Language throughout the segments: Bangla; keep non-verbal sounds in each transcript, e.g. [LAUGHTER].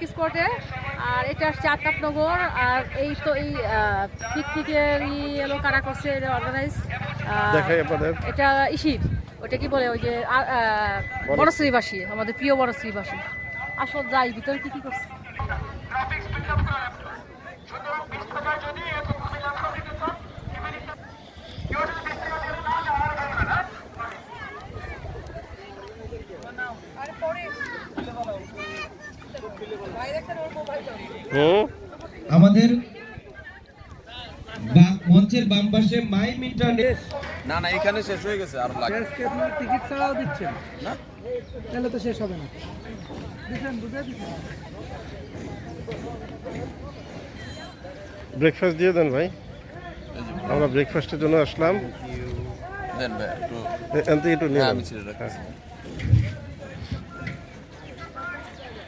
পিকনিক স্পটে আর এটা আসছে আতাপনগর আর এই তো এই পিকনিকের এলো কারা করছে এটা অর্গানাইজ এটা ইসির ওটা কি বলে ওই যে বনশ্রীবাসী আমাদের প্রিয় বনশ্রীবাসী আসল যাই ভিতরে কি কি করছে? আমাদের মঞ্চের বাম পাশে মাই ইন্টারনেট না না এখানে শেষ হয়ে গেছে আর লাগে আজকে আপনারা টিকিট ছাড়াও দিচ্ছেন। না? তাহলে তো শেষ হবে না। দিচ্ছেন বুঝে দিচ্ছেন। ব্রেকফাস্ট দিয়ে দেন ভাই। আমরা ব্রেকফাস্টের জন্য আসলাম। দেন ভাই একটু একটু নিয়ে হ্যাঁ আমি ছেড়ে রাখছি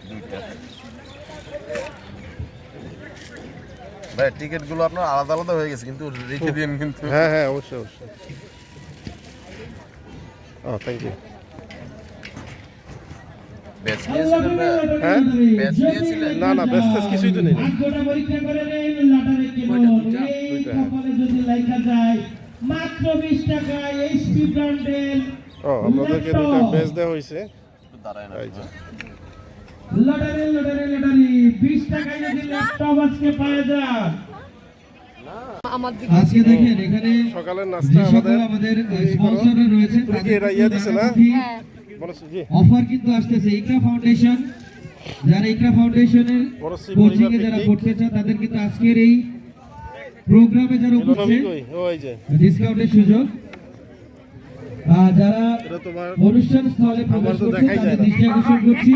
দুইটা ভাই টিকিটগুলো আপনার আলাদা আলাদা হয়ে গেছে কিন্তু রেখে দিন কিন্তু হ্যাঁ হ্যাঁ অবশ্যই অবশ্যই। ও থ্যাংক ইউ ব্যাচ নিয়েছিলেন ভাই? হ্যাঁ? ব্যাচ নিয়েছিলেন? না না ব্যস্ত কিছুই তো নেই। ভাগ্যটা পরীক্ষা করে নেন লটারি কেন এই দুইটা। কপালে যদি লেখা যায় মাত্র 20 টাকা এইচপি ব্র্যান্ডের ও আমাদেরকে দুটো বেচ দেওয়া হয়েছে দাঁড়ায় না লটারি লটারি লটারি 20 টাকায় যদি ল্যাপটপ আজকে পাওয়া যায় আজকে দেখেন এখানে সকালের নাস্তা আমাদের আমাদের স্পন্সর রয়েছে এটা ইয়ে দিছে না? হ্যাঁ। অফার কিন্তু আসতেছে ইকরা ফাউন্ডেশন যারা ইকরা ফাউন্ডেশনের কোচিং এ যারা। পড়তে চান তাদের কিন্তু আজকের এই প্রোগ্রামে যারা উপস্থিত ডিসকাউন্টের সুযোগ। আর যারা অনুষ্ঠান স্থলে প্রবেশ করছে তাদের। দৃষ্টি আকর্ষণ করছি।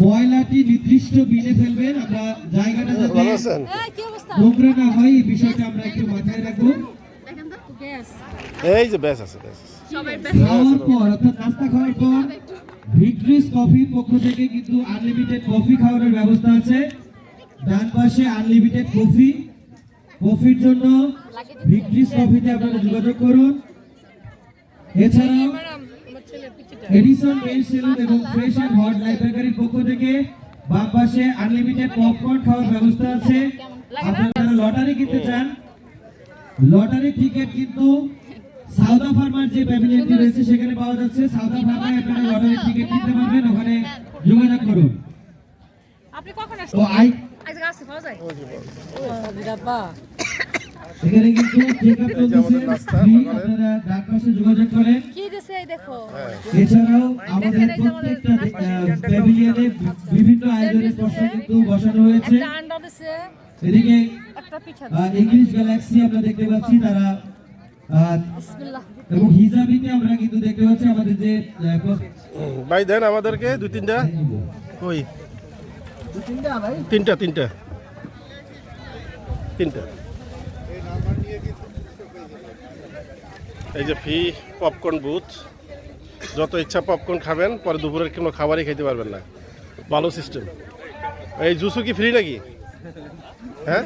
ময়লাটি নির্দিষ্ট বিনে ফেলবেন। আমরা জায়গাটা যাতে ভালো আছেন? এই, কি অবস্থা? নোংরা না হয় এই বিষয়টা আমরা একটু মাথায় রাখব। দেখেন এই যে ব্যাস আছে খাওয়ার পর অর্থাৎ নাস্তা খাওয়ার পর ভিক্টরিস কফির পক্ষ থেকে কিন্তু আনলিমিটেড কফি খাওয়ানোর ব্যবস্থা আছে। ডান পাশে আনলিমিটেড কফি। কফির জন্য ভিক্টরিস কফিতে আপনারা যোগাযোগ করুন। এছাড়াও এডিসন মেন সেলুন এবং ফ্রেশ অ্যান্ড হট লাইফ বেকারির পক্ষ থেকে বাম পাশে আনলিমিটেড পপকর্ন খাওয়ার ব্যবস্থা আছে। আপনারা যারা লটারি কিনতে চান লটারির টিকিট কিন্তু সাউদা ফার্মার যে প্যাভিলিয়নটি রয়েছে সেখানে পাওয়া যাচ্ছে। সাউদা ফার্মায় আপনারা লটারির টিকিট কিনতে পারবেন ওখানে যোগাযোগ করুন। আপনি কখন আসছেন? আই আজকে আসছে পাওয়া যায়? ও বাবা এখানে কিন্তু চেক আপ চলতেছে। আপনারা ডান পাশে যোগাযোগ করেন। কি দিছে এই দেখো? এছাড়াও আমাদের প্রত্যেকটা প্যাভিলিয়নে বিভিন্ন আয়োজনের প্রশ্ন কিন্তু বসানো হয়েছে। এদিকে ইংলিশ গ্যালাক্সি আমরা দেখতে পাচ্ছি তারা এবং হিজাবিতে আমরা কিন্তু দেখতে পাচ্ছি আমাদের যে ভাই দেন আমাদেরকে দুই তিনটা। কই? তিনটা তিনটা। তিনটা। এই যে ফি পপকর্ন বুথ। যত ইচ্ছা পপকর্ন খাবেন, পরে দুপুরের কোনো খাবারই খেতে পারবেন না। ভালো সিস্টেম এই জুসও কি ফ্রি নাকি? হ্যাঁ?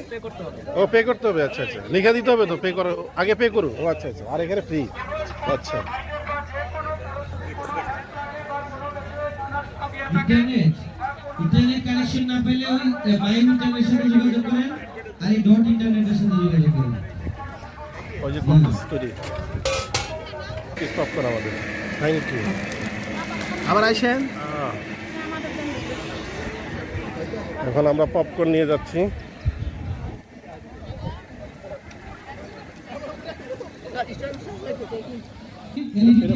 ও পে করতে হবে আচ্ছা আচ্ছা। লিখে দিতে হবে তো পে করো আগে পে করুন। ও আচ্ছা আচ্ছা। আর এখানে ফ্রি আচ্ছা। ইন্টারনেট। কানেকশন না পেলে সাথে যোগাযোগ করেন, আর এই ডট ইন্টারনেটের সাথে যোগাযোগ করেন। ওই যে কম্পিউটার তৈরি স্টপ করা আমাদের থ্যাংক ইউ আবার আইসেন? এখন আমরা পপকর্ন নিয়ে যাচ্ছি।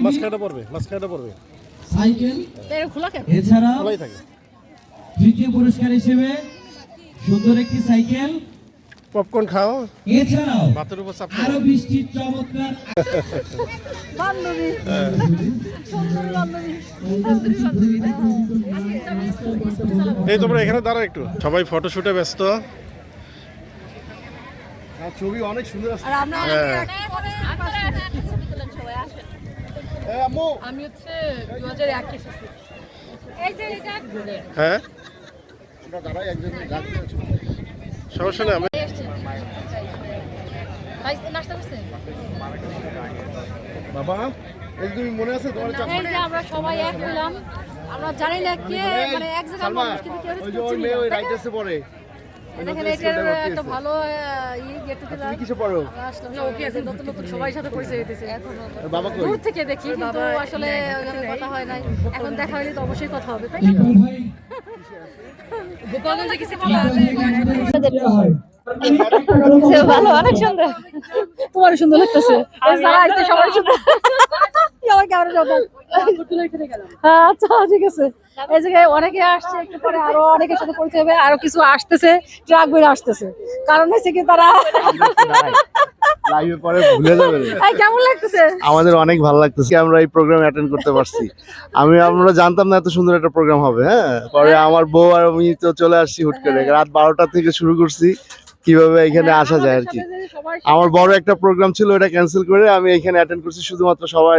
মাঝখানটা পড়বে মাঝখানটা পড়বে। সাইকেল থাকে। তৃতীয় পুরস্কার হিসেবে সুন্দর একটি সাইকেল পপকর্ন খাও। এছাড়াও ভাতের উপর চাপ আরও বৃষ্টির চমৎকার বান্ধবী। সুন্দরী বান্ধবী। এই তোমরা এখানে দাঁড়াও একটু। সবাই ফটোশুটে ব্যস্ত। ছবি অনেক সুন্দর আছে। হ্যাঁ। আমি হচ্ছে দু হাজার এক এসেছি এই যে এটা হ্যাঁ। সমস্যা নেই আমি নাস্তা করছেন বাবা এই তুমি মনে আছে তোমার এই যে আমরা সবাই এক হইলাম। আমরা জানি না কে মানে এক জায়গায় মানুষ কিন্তু কেউ চিনি না, তাই না? পড়ে। দেখেন এটার একটা ভালো ই গেট টুগেদার কিসে পড়ো? আমরা ওকে আছে নতুন নতুন সবাই সাথে পরিচয় হইতেছে বাবা কই? দূর থেকে দেখি কিন্তু আসলে ওইভাবে কথা হয় নাই। এখন দেখা হইলে তো অবশ্যই কথা হবে তাই না? কিছু [LAUGHS] ভালো অনেক সুন্দর। তোমার সুন্দর লাগতেছে। এই যারা আসছে সবাই সুন্দর। আমার ক্যামেরা হ্যাঁ, আচ্ছা ঠিক আছে। এই জায়গায় অনেকে আসছে একটু পরে আরও অনেকের সাথে পরিচয় হবে আরও কিছু আসতেছে ট্রাক আসতেছে। কারণ হচ্ছে কি তারা লাইভে পরে ভুলে যাবে এই, কেমন লাগতেছে? আমাদের অনেক ভালো লাগতেছে আমরা এই প্রোগ্রাম অ্যাটেন্ড করতে পারছি। আমি আমরা জানতাম না এত সুন্দর একটা প্রোগ্রাম হবে হ্যাঁ? পরে আমার বউ আর আমি তো চলে আসছি হুট করে। রাত বারোটা থেকে শুরু করছি। কীভাবে এখানে আসা যায় আর কি। আমার বড় একটা প্রোগ্রাম ছিল ওটা ক্যান্সেল করে আমি এখানে অ্যাটেন্ড করছি শুধুমাত্র সবাই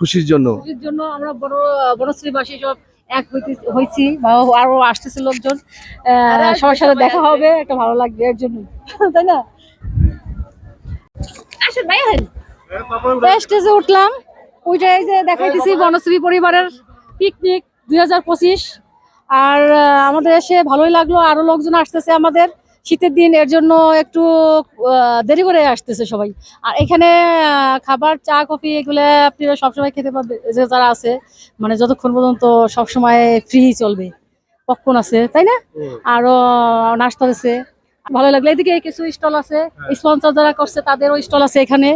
খুশির জন্য। খুশির জন্য আমরা বড় বনশ্রীবাসী সব এক হইতে- হয়েছি বা আরও আসতেছে লোকজন। আহ, সবার সাথে দেখা হবে একটা ভালো লাগবে এর জন্য। [LAUGHS] তাই না? আসেন ভাই স্টেজে উঠলাম। ওইটা এই যে দেখাইতেছি বনশ্রী পরিবারের পিকনিক দুই হাজার পঁচিশ। আর আমাদের এসে ভালোই লাগল। আরও লোকজন আসতেছে আমাদের। শীতের দিন এর জন্য একটু দেরি করে আসতেছে সবাই। আর এখানে খাবার চা কফি এগুলো আপনারা সবসময় খেতে পারবেন যে যারা আছে মানে যতক্ষণ পর্যন্ত সবসময় ফ্রি চলবে। পক্ষণ আছে তাই না? আরও নাস্তা আছে। ভালো লাগল এদিকে কিছু স্টল আছে। স্পন্সর যারা করছে তাদেরও স্টল আছে এখানে।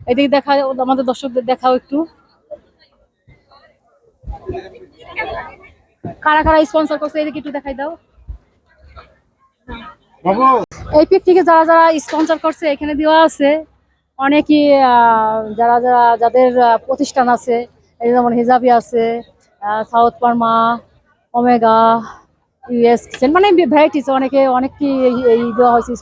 এদিকে দেখা আমাদের দর্শকদের দেখাও একটু। কারা কারা স্পন্সর করছে এদিকে একটু দেখাই দাও। এই পিকনিকে যারা যারা স্পন্সর করছে, এখানে দেওয়া আছে। অনেকই যারা যারা, যাদের প্রতিষ্ঠান আছে যেমন হিজাবি আছে সাউথ পার্মা, ওমেগা ইউএস মানে ভ্যারাইটিস অনেকে অনেক কি এই দেওয়া হয়েছে।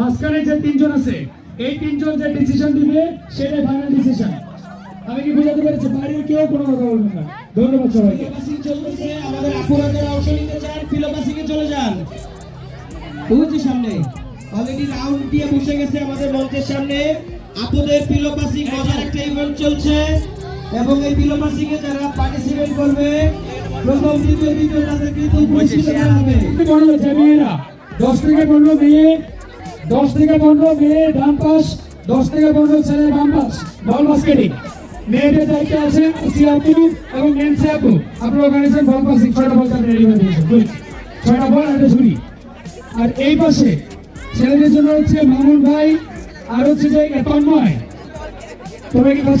মাঝখানে যে তিনজন আছে এই তিনজন যে ডিসিশন দিবে সেটাই ফাইনাল ডিসিশন আমি কি বুঝাতে পেরেছি? বাড়ির কেউ কোনো কথা বলবেন না। ধন্যবাদ সবাইকে। চলতেছে আমাদের আপুরা যারা অংশ নিতে চান ফিলোপাসিকে চলে যান। বুঝছি সামনে অলরেডি রাউন্ড দিয়ে বসে গেছে আমাদের মঞ্চের সামনে। আপুদের পিলোপাসিক মজার একটা ইভেন্ট চলছে। এবং এই পিলোপাসিকে যারা পার্টিসিপেট করবে প্রথম দ্বিতীয় তৃতীয় তাদের কিন্তু পুরস্কৃত করা হবে। দশ থেকে পনেরো মেয়ে দশ থেকে পনেরো মেয়ে ডান পাশ, দশ থেকে পনেরো ছেলে বাম পাশ। বল বাস্কেটিং। মেয়েদের দায়িত্বে আছে সিআরপি এবং মেন এনসিআরপি আপনার ওখানে আছেন বল পাস ছয়টা বল তার রেডি হয়ে গেছে। ছয়টা বল একটা ঝুড়ি আর এই পাশে ছেলেদের জন্য হচ্ছে মামুন ভাই আর হচ্ছে যে তন্ময়। তোমরা কি কাজ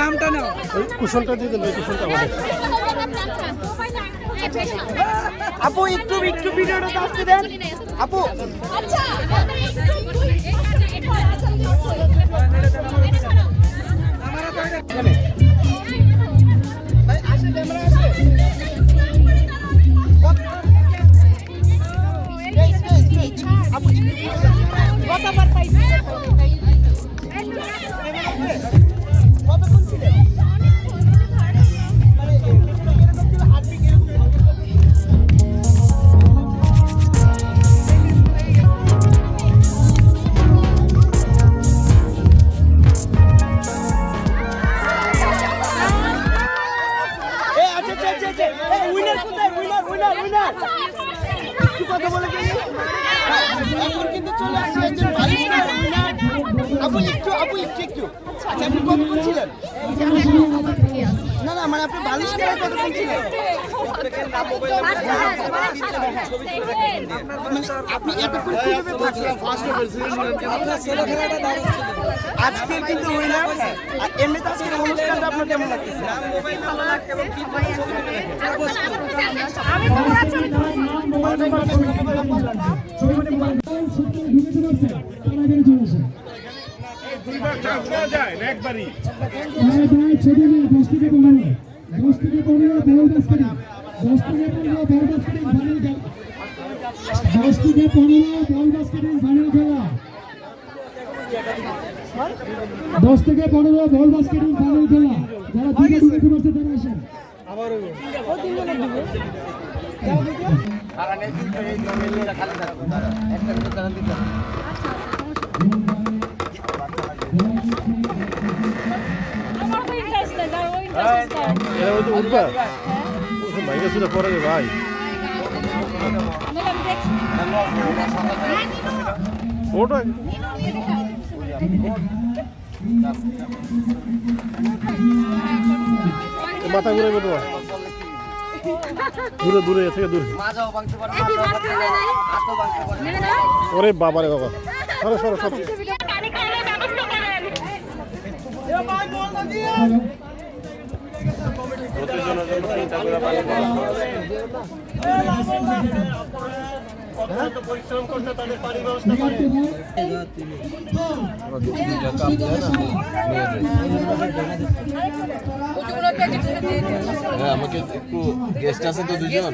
নামটা নাও ওই কুশনটা দিয়ে কুশনটা আমাদের আপু, একটু একটু ভিডিওটা আসতে দেন। আপু। আচ্ছা এখন মানে আপনি বালিশ খেলায় কতক্ষণ ছিলেন মানে আপনি এতক্ষণ কীভাবে থাকলেন ছেলে ছিল। আজকের কিন্তু উইনার এমনিতে আজকের অনুষ্ঠানটা আপনার কেমন লাগতেছে একবারই? দশ থেকে পনেরো বল বাস্কেটিং ফাইনাল খেলা। দশ থেকে পনেরো বল বাস্কেটিং ফাইনাল খেলা। যারা দুটো তারা আসেন। আমার উঠবা ভাইকে শুনে পরে ভাই মাথা ঘুরে গেল দূরে দূরে এ থেকে দূরে ওরে বাবা রে বাবা সরো সরো সরো পরিশ্রম করছে তাদের পানি ব্যবস্থা হ্যাঁ আমাকে একটু গেস্ট আছে তো দুজন।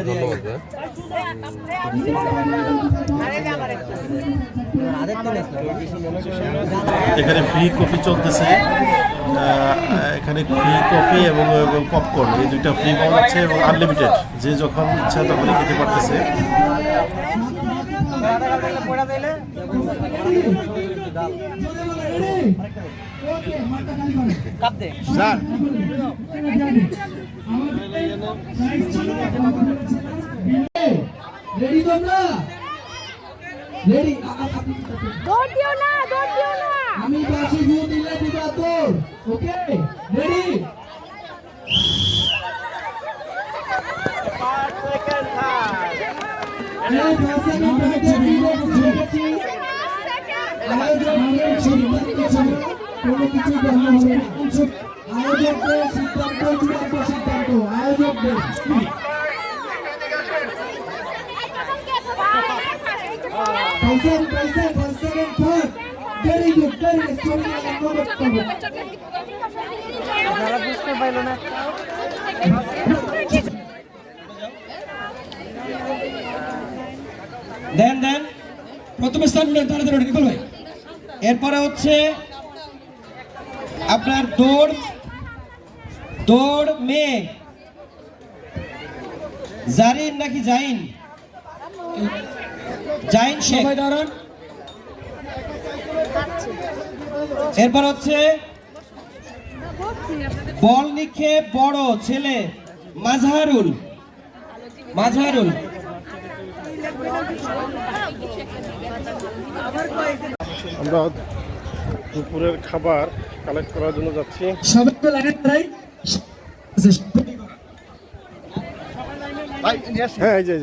ধন্যবাদ ভাই। এখানে ফ্রি কফি চলতেছে। এখানে ফ্রি কফি এবং এবং পপকর্ন এই দুইটা ফ্রি পাওয়া যাচ্ছে এবং আনলিমিটেড যে যখন ইচ্ছা তখনই খেতে পারতেছে। রেডি তোমরা রেডি দৌড় দিও না দৌড় দিও না আমি বাসি গু দিলে দিবা তোর ওকে রেডি কিছু বন্ধ হবে না সিদ্ধান্ত চূড়ান্ত সিদ্ধান্ত আয়োজকদের পয়সা পয়সা পয়সা থাক ভেরি গুড ভেরি গুড চলে গেল যারা বুঝতে পারল না। দেন দেন। প্রথমে স্থান তাড়াতাড়ি নিকল ভাই। এরপরে হচ্ছে আপনার দৌড় দৌড় মেয়ে। জারিন নাকি জাইন? জাইন সবাই দাঁড়ান। এরপর হচ্ছে বল নিক্ষেপ বড় ছেলে মাজহারুল মাজহারুল আমরা দুপুরের খাবার কালেক্ট করার জন্য যাচ্ছি। সবাই তো লাগাই তাই। হ্যাঁ এই যে।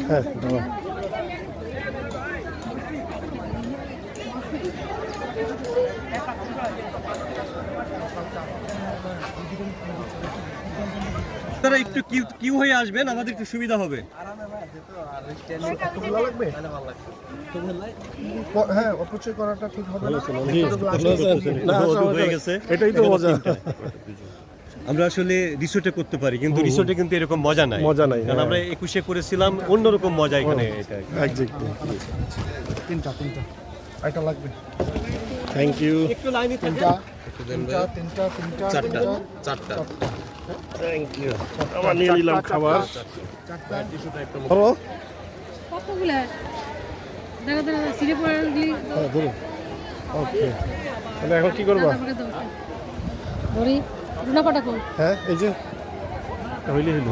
হ্যাঁ তারা একটু কিউ কিউ হয়ে আসবেন আমাদের একটু সুবিধা হবে জি, ভালো আছেন? না, হয়ে গেছে এটাই তো মজা আমরা আসলে রিসোর্টে করতে পারি কিন্তু রিসোর্টে কিন্তু এরকম মজা নাই। মজা নাই, কারণ হ্যাঁ। আমরা একুশে করেছিলাম অন্যরকম মজা এখানে। এটা একজ্যাক্টলি থ্যাংক ইউ একটু লাইনে চারটা চারটা। থ্যাংক ইউ আমার নিয়ে নিলাম খাবার। ধরো কতগুলো? দেখা দেখা সিঁড়ি পড়ে হ্যাঁ ধরো ওকে তাহলে এখন কি করবা? ধরি। রুনা পাটা কই হ্যাঁ এই যে। হইলে হইল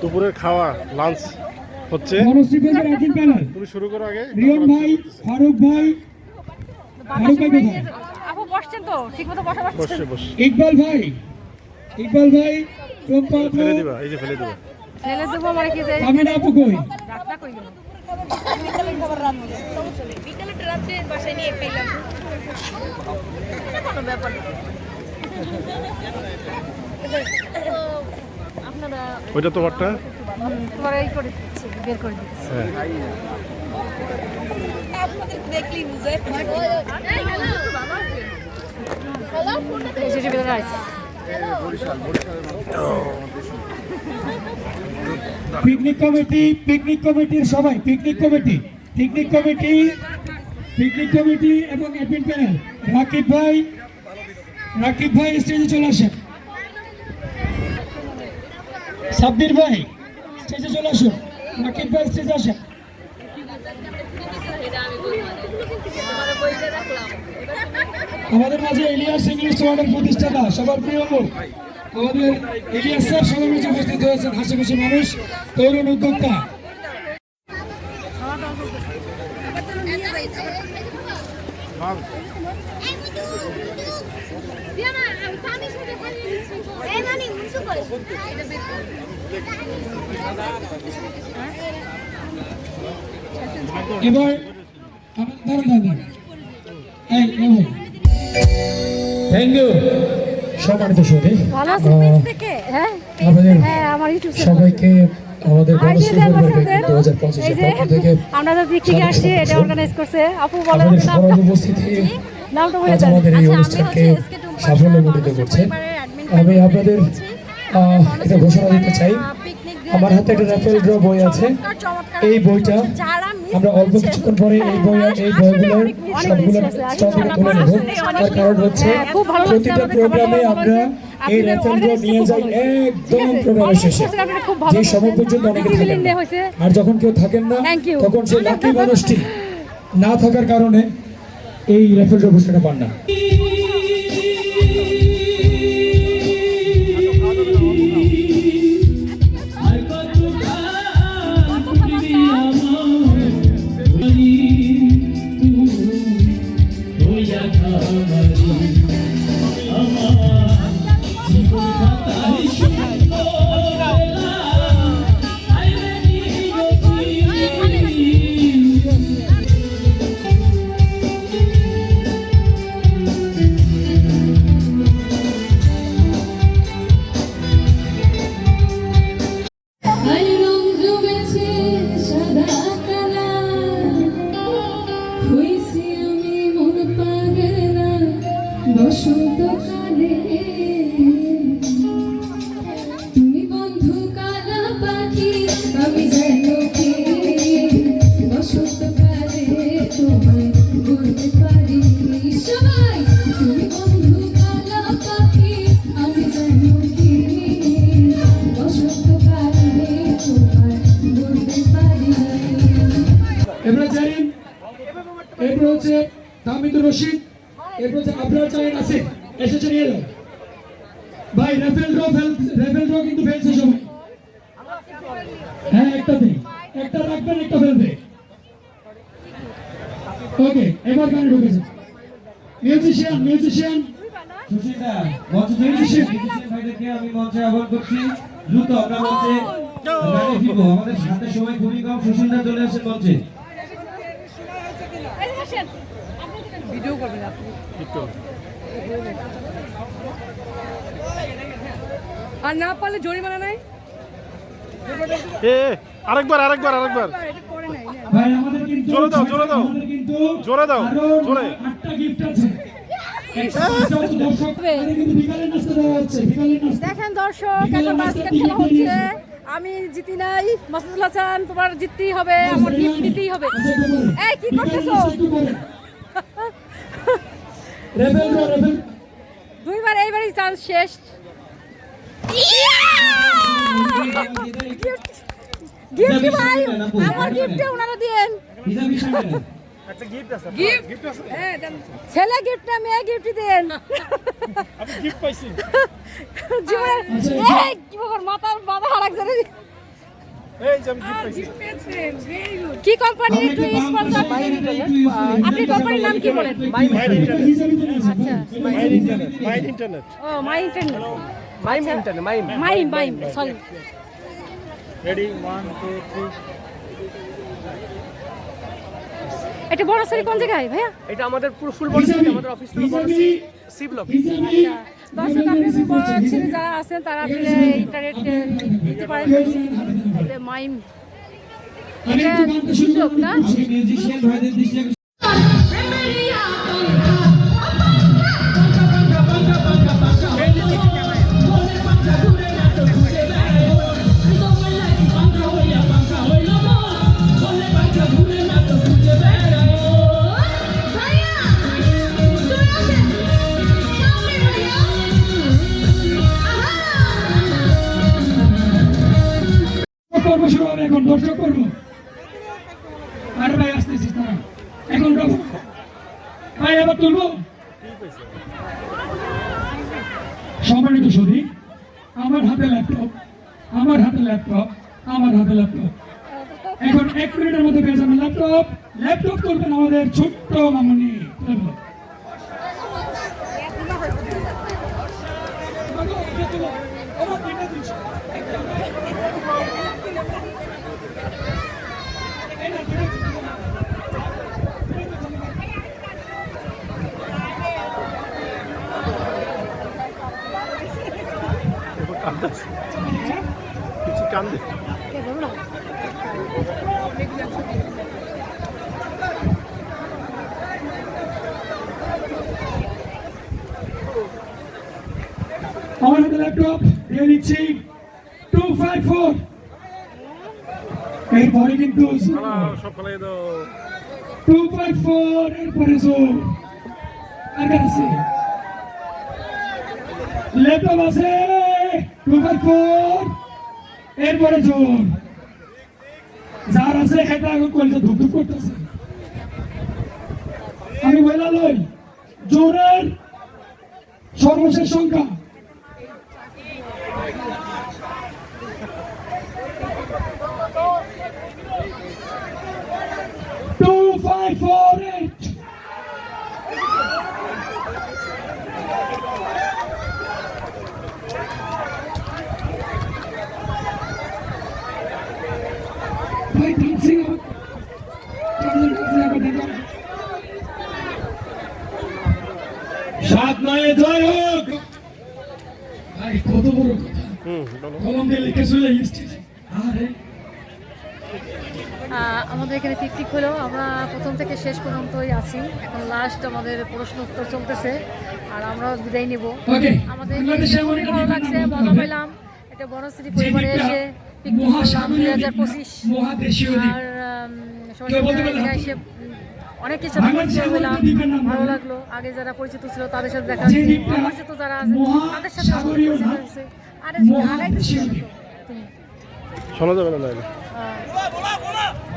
দুপুরের খাওয়া লাঞ্চ হচ্ছে। তুমি শুরু করো আগে। রিয়ন ভাই ফারুক ভাই ফারুক ভাই আপু বসছেন তো ঠিক মতো বসা বসে বসে ইকবাল ভাই ইকবাল ভাই টম্পা ফেলে দিবা এই যে ফেলে দিবা ফেলে দেবো মানে কি যে কামিনা আপু কই রাতটা কই গেল আপনারা ওইটা তোমারটা পরে এই করে দিচ্ছি বের করে দিচ্ছি হ্যাঁ সেটা বের আছে পিকনিক কমিটি, পিকনিক কমিটির সবাই, picnic committee picnic committee picnic committee এবং অ্যাডমিন প্যানেল রাকিব ভাই রাকিব ভাই স্টেজে চলে আসেন। সাব্বির ভাই স্টেজে চলে আসুন। রাকিব ভাই স্টেজে আসেন। আমাদের মাঝে ইলিয়াস ইংলিশ ওয়ার্ডের প্রতিষ্ঠাতা সবার প্রিয় আমাদের ইলিয়াস স্যার সবার মাঝে উপস্থিত হয়েছেন হাসি খুশি মানুষ তরুণ উদ্যোক্তা। এবার আমার- দাঁড়ান, দাঁড়ান। এই, আমার ইউটিউব চ্যানেল সবাইকে আমাদের [LAUGHS] আমাদের উপস্থিতি এই অনুষ্ঠানকে সাফল্যমণ্ডিত করছে। আমি আপনাদের এটা ঘোষণা দিতে চাই। আমার হাতে একটা রাফেল ড্র বই আছে। এই বইটা আমরা অল্প কিছুক্ষণ পরে এই বই এই বইগুলো সবগুলো স্টল তুলে নেব তার কারণ হচ্ছে হ্যাঁ, প্রতিটা প্রোগ্রামে আমরা এই organize নিয়ে যাই একদম প্রোগ্রামের শেষে। যে সময় পর্যন্ত অনেকে থাকেন না আর যখন কেউ থাকেন না তখন সেই লাকি মানুষটি না থাকার কারণে এই রেফেল ড্র পান না। আসেন মঞ্চে ভিডিও করবেন আপনি। আর না পারলে জরিমানা নাই? আরেকবার আরেকবার আরেকবার। জোরে দাও, জোরে দাও। জোরে দাও, আরও জোরে। আটটা গিফট আছে। একটা হচ্ছে দর্শক তাদের কিন্তু বিকালের নাস্তা দেওয়া হচ্ছে বিকালের নাস্তা। দেখেন দর্শক এখন বাস্কেট খেলা হচ্ছে। আমি জিতি নাই মাসুদুল হাসান তোমার জিততেই হবে আমার গিফট নিতেই হবে। এই কি করতেছো? দুইবার এইবারই চান্স শেষ। গিফট ভাই? আমার গিফটে ওনারা দিয়েন। ছেলে গিফট না মেয়ে গিফট দেন। আমি গিফট পাইছি জীবনের এই কি বাবার মাথার মাথা হারাক জানে। এই যে আমি গিফট পাইছি। কি কোম্পানি একটু স্পন্সর আপনি কোম্পানির নাম কি বলেন? আচ্ছা। মাইন্ড ইন্টারনেট ও মাই ইন্টারনেট মাইম ইন্টারনেট মাইম মাইম মাইম সরি রেডি 1 2 3 এটা বড় সারি কোন জায়গায় ভাইয়া? এটা আমাদের পুরো ফুল বড় সরি আমাদের অফিস থেকে বড় সরি সি ব্লক দর্শক আপনি বড় ছেলে যারা আছেন তারা আপনি ইন্টারনেট দিতে পারেন। মাইম। আমি এটা একটু গানটা শুরু সুযোগ না? মিউজিশিয়ান ভাইদের দৃষ্টি কিছু কান্দে আমার হাতে ল্যাপটপ দিয়ে নিচ্ছি টু ফাইভ ফোর এরপরে কিন্তু টু ফাইভ ফোর এরপরে জোর আর কার আছে? ল্যাপটপ আছে। এরপরে জোর। যার আছে সেটা এখন কলটা ধুক ধুক করতেছে। আমি বললাম লই জোরের সর্বশেষ সংখ্যা two five four eight. ভাই dancing হবে। চারজন dancing হবে, দেখো। সাত নয় জয় হোক ভাই কত বড় কথা হুম বলো কলম দিয়ে লিখে চলে আরে আমাদের এখানে পিকনিক হলো। আমরা প্রথম থেকে শেষ পর্যন্তই আছি। এখন লাস্ট আমাদের প্রশ্ন উত্তর চলতেছে আর আমরাও বিদায় নিব। আমাদের ভালো লাগছে মজা পেলাম। এটা বনশ্রী যে পরিবারে এসে পিকনিক দুই হাজার পঁচিশ। আর সবাই? এসে দ্বীপের নাম ভালো লাগল। আগে যারা পরিচিত ছিল তাদের সাথে দেখা অপরিচিত যারা আছে তাদের সাথে না, শোনা যাবে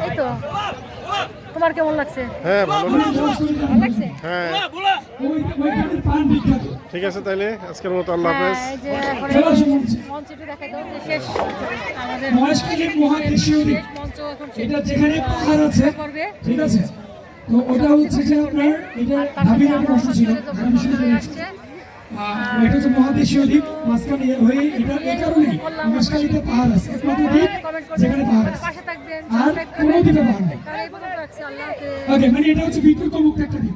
এই তো। তোমার কেমন লাগছে? হ্যাঁ ভালো লাগছে। হ্যাঁ ওই ওইখানের পান বিখ্যাত ঠিক আছে তাইলে আজকের মতো আল্লাহ হ্যাঁ, হাফেজ। এটা যেখানে পাহাড় আছে ঠিক আছে। তো ওটা হচ্ছে যে আপনার এটা ছিল। এটা হচ্ছে মহাদেশীয় দ্বীপ মাঝখানে হয়ে এটা এই কারণে মাসকালিতে পাহাড় আছে। একমাত্র দ্বীপ যেখানে পাহাড় আছে। আর কোনো দ্বীপে পাহাড় নেই। ওকে মানে এটা হচ্ছে বিদ্যুৎ মুক্ত একটা দ্বীপ।